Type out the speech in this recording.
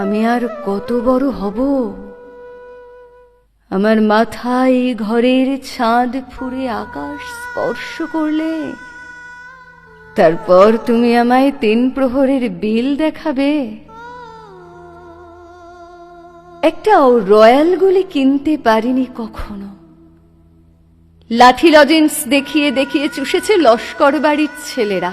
আমি আর কত বড় হব? আমার মাথায় ঘরের ছাদ ফুরে আকাশ স্পর্শ করলে, তারপর তুমি আমায় তিন প্রহরের বিল দেখাবে। একটাও রয়্যালগুলি কিনতে পারিনি কখনো। লাঠি লজেন্স দেখিয়ে দেখিয়ে চুষেছে লস্কর বাড়ির ছেলেরা।